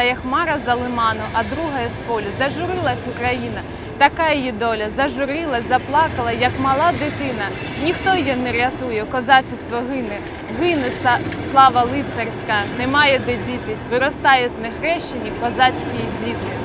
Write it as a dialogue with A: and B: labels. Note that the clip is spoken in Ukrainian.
A: стає хмара за лиману, а друга з полю. Зажурилась Україна, така її доля. Зажурилась, заплакала, як мала дитина. Ніхто її не рятує, козачество гине. Гине ця слава лицарська, немає де дітись. Виростають нехрещені козацькі діти.